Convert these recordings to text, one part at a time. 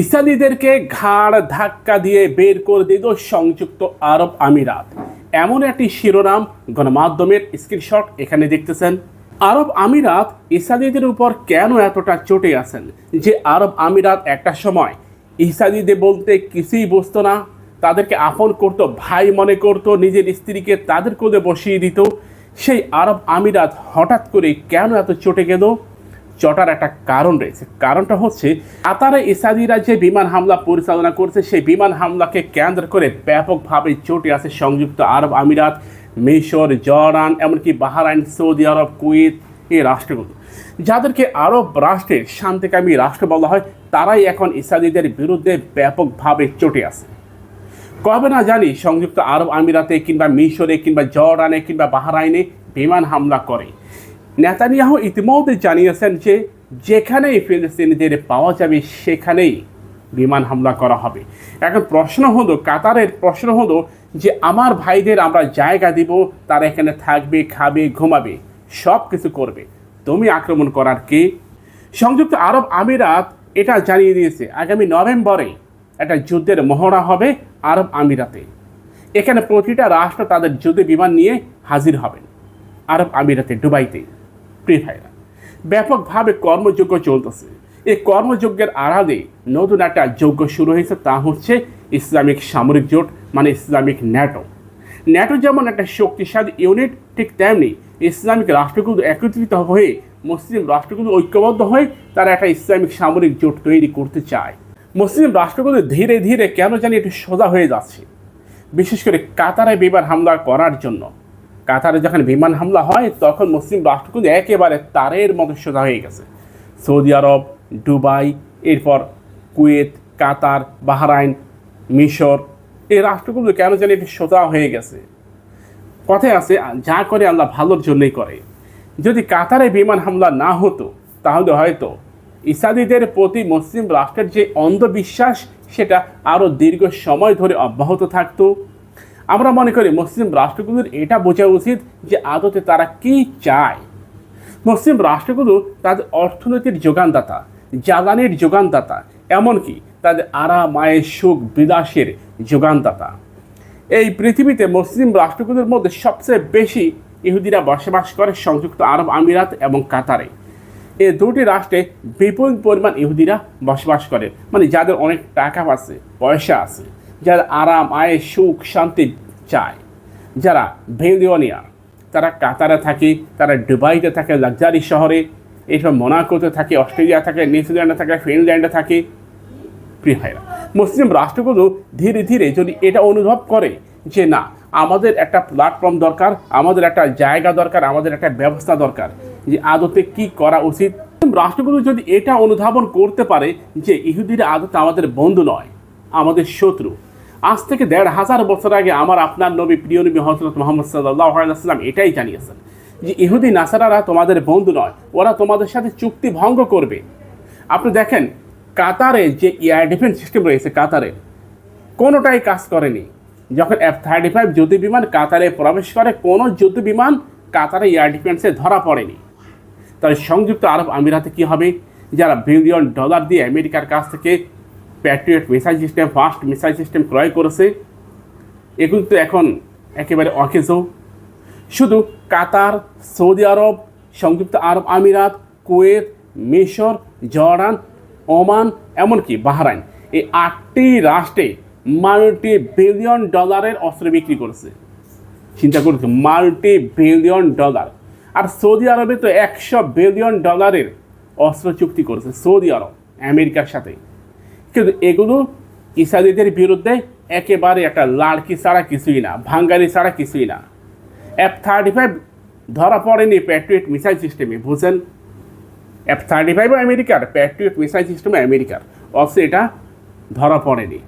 ইসরায়েলিদেরকে ঘাড় ধাক্কা দিয়ে বের করে দিল সংযুক্ত আরব আমিরাত। এমন একটি শিরোনাম, গণমাধ্যমের স্ক্রিনশট এখানে দেখতেছেন। আরব আমিরাত ইসরায়েলিদের উপর কেন এতটা চটে আছেন? যে আরব আমিরাত একটা সময় ইসরায়েলিদের বলতে কিছুই বুঝতো না, তাদেরকে আপন করতো, ভাই মনে করতো, নিজের স্ত্রীকে তাদের কোলে বসিয়ে দিত। সেই আরব আমিরাত হঠাৎ করে কেন এত চটে গেল? চটার একটা কারণ রয়েছে। কারণটা হচ্ছে, কাতারে ইসাদিরা যে বিমান হামলা পরিচালনা করছে, সেই বিমান হামলাকে কেন্দ্র করে ব্যাপকভাবে চটে আছে সংযুক্ত আরব আমিরাত, মিশর, জর্ডান, এমনকি বাহারাইন, সৌদি আরব, কুয়েত এই রাষ্ট্রগুলো। যাদেরকে আরব রাষ্ট্রের শান্তিকামী রাষ্ট্র বলা হয়, তারাই এখন ইসাদিদের বিরুদ্ধে ব্যাপকভাবে চটে আছে। কবে না জানি সংযুক্ত আরব আমিরাতে কিংবা মিশরে কিংবা জর্ডানে কিংবা বাহারাইনে বিমান হামলা করে। নেতানিয়াহু ইতিমধ্যে জানিয়েছেন যে যেখানেই ফিলিস্তিনিদের পাওয়া যাবে, সেখানেই বিমান হামলা করা হবে। এখন প্রশ্ন হলো, কাতারের প্রশ্ন হলো যে আমার ভাইদের আমরা জায়গা দিব, তারা এখানে থাকবে, খাবে, ঘুমাবে সব কিছু করবে। তুমি আক্রমণ করার কে? সংযুক্ত আরব আমিরাত এটা জানিয়ে দিয়েছে, আগামী নভেম্বরে একটা যুদ্ধের মহড়া হবে আরব আমিরাতে। এখানে প্রতিটা রাষ্ট্র তাদের যুদ্ধ বিমান নিয়ে হাজির হবেন আরব আমিরাতে, দুবাইতে। প্রিয় ভাইরা, ব্যাপকভাবে কর্মযজ্ঞ চলতেছে। এই কর্মযজ্ঞের আড়ালে নতুন একটা যজ্ঞ শুরু হয়েছে, তা হচ্ছে ইসলামিক সামরিক জোট মানে ইসলামিক ন্যাটো। ন্যাটো যেমন একটা শক্তিশালী ইউনিট, ঠিক তেমনি ইসলামিক রাষ্ট্রগুলো একত্রিত হয়ে, মুসলিম রাষ্ট্রগুলো ঐক্যবদ্ধ হয়ে, তারা একটা ইসলামিক সামরিক জোট তৈরি করতে চায়। মুসলিম রাষ্ট্রগুলো ধীরে ধীরে কেন জানি একটু সোজা হয়ে যাচ্ছে। বিশেষ করে কাতারে বিমান হামলা করার জন্য। কাতারে যখন বিমান হামলা হয়, তখন মুসলিম রাষ্ট্রগুলো একেবারে তারের মতো সোজা হয়ে গেছে। সৌদি আরব, দুবাই, এরপর কুয়েত, কাতার, বাহরাইন, মিশর, এই রাষ্ট্রগুলো কেন জানি একটু সোজা হয়ে গেছে। কথায় আছে, যা করে আল্লাহ ভালোর জন্যই করে। যদি কাতারে বিমান হামলা না হতো, তাহলে হয়তো ইসাদিদের প্রতি মুসলিম রাষ্ট্রের যে অন্ধবিশ্বাস, সেটা আরও দীর্ঘ সময় ধরে অব্যাহত থাকতো। আমরা মনে করি মুসলিম রাষ্ট্রগুলোর এটা বোঝা উচিত যে আদতে তারা কি চায়। মুসলিম রাষ্ট্রগুলো তাদের অর্থনীতির যোগানদাতা, জ্বালানির যোগানদাতা, এমনকি তাদের আরাম আয়ের সুখ বিলাসের যোগানদাতা। এই পৃথিবীতে মুসলিম রাষ্ট্রগুলোর মধ্যে সবচেয়ে বেশি ইহুদিরা বসবাস করে সংযুক্ত আরব আমিরাত এবং কাতারে। এই দুটি রাষ্ট্রে বিপুল পরিমাণ ইহুদিরা বসবাস করে মানে যাদের অনেক টাকা আছে, পয়সা আছে। যারা আরাম আয় সুখ, শান্তি চায়। যারা ভেলিওনিয়ার তারা কাতারে থাকে, তারা দুবাইতে থাকে, লাক্সারি শহরে এইসব মোনাকোতে থাকে, অস্ট্রেলিয়া থাকে, নিউজিল্যান্ডে থাকে, ফিনল্যান্ডে থাকে। প্রিয় মুসলিম রাষ্ট্রগুলো ধীরে ধীরে যদি এটা অনুভব করে যে না, আমাদের একটা প্ল্যাটফর্ম দরকার, আমাদের একটা জায়গা দরকার, আমাদের একটা ব্যবস্থা দরকার, যে আদতে কি করা উচিত? রাষ্ট্রগুলো যদি এটা অনুধাবন করতে পারে যে ইহুদিরা আদতে আমাদের বন্ধু নয়, আমাদের শত্রু আজ থেকে দেড় হাজার বছর আগে আমার আপনার নবী, প্রিয় নবী হজরত মোহাম্মদ সাল্লাহ আলাইসাল্লাম এটাই জানিয়েছেন যে ইহুদি নাসারারা তোমাদের বন্ধু নয়, ওরা তোমাদের সাথে চুক্তি ভঙ্গ করবে। আপনি দেখেন, কাতারে যে এয়ার ডিফেন্স সিস্টেম রয়েছে কাতারে, কোনোটাই কাজ করেনি। যখন এফ থার্টি ফাইভ যুদ্ধ বিমান কাতারে প্রবেশ করে, কোনো যুদ্ধ বিমান কাতারে এয়ার ডিফেন্সে ধরা পড়েনি। তাই সংযুক্ত আরব আমিরাতে কি হবে? যারা বিলিয়ন ডলার দিয়ে আমেরিকার কাছ থেকে Patriot missile system first missile system ক্রয় করেছে। এগুলো তো এখন একেবারে অকেজো। শুধু কাতার, সৌদি আরব, সংযুক্ত আরব আমিরাত, কুয়েত, মিশর, জর্ডান, ওমান, এমনকি বাহরাইন এই আটটি রাষ্ট্রে মাল্টি বিলিয়ন ডলারের অস্ত্র বিক্রি করেছে। চিন্তা করছে মাল্টি বিলিয়ন ডলার আর সৌদি আরবে তো একশো বিলিয়ন ডলারের অস্ত্র চুক্তি করেছে, সৌদি আরব, আমেরিকার সাথে। কিন্তু এগুলো ইসরায়েলিদের বিরুদ্ধে একেবারে একটা লাড়কি ছাড়া কিছুই না, ভাঙ্গারি ছাড়া কিছুই না। এফ থার্টি ফাইভ ধরা পড়েনি প্যাট্রিয়ট মিসাইল সিস্টেমে বুঝেন? এফ থার্টি ফাইভ আমেরিকার প্যাট্রিয়ট মিসাইল সিস্টেমে আমেরিকার। অথচ এটা ধরা পড়েনি।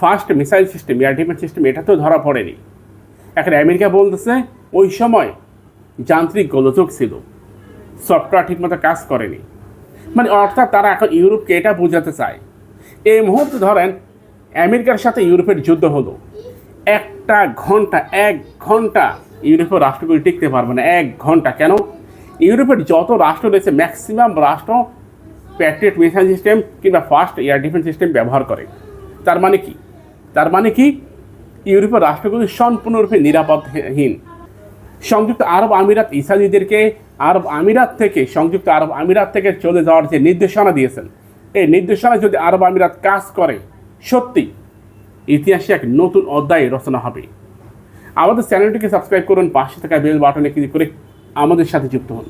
First missile system air defence system এটা তো ধরা পড়েনি। এখন আমেরিকা বলতেছে, ওই সময় যান্ত্রিক গোলযোগ ছিল। সফটওয়্যার ঠিকমতো কাজ করেনি। মানে অর্থাৎ তারা এখন ইউরোপকে এটা বোঝাতে চায়। এই মুহূর্তে ধরেন, আমেরিকার সাথে ইউরোপের যুদ্ধ হলো। একটা ঘণ্টা, এক ঘণ্টা ইউরোপের রাষ্ট্রগুলি টিকতে পারবে না। এক ঘণ্টা। কেন? ইউরোপের যত রাষ্ট্র রয়েছে ম্যাক্সিমাম রাষ্ট্র প্যাট্রিয়ট মিসাইল সিস্টেম কিংবা ফার্স্ট এয়ার ডিফেন্স সিস্টেম ব্যবহার করে। তার মানে কি? তার মানে কি? ইউরোপের রাষ্ট্রগুলি সম্পূর্ণরূপে নিরাপদহীন। সংযুক্ত আরব আমিরাত ইসাদিদেরকে আরব আমিরাত থেকে, সংযুক্ত আরব আমিরাত থেকে চলে যাওয়ার যে নির্দেশনা দিয়েছেন এই নির্দেশনা যদি আরব আমিরাত কাজ করে, সত্যি ইতিহাসে এক নতুন অধ্যায় রচনা হবে। আমাদের চ্যানেলটিকে সাবস্ক্রাইব করুন, পাশে থাকা বেল বাটনে ক্লিক করে আমাদের সাথে যুক্ত হন।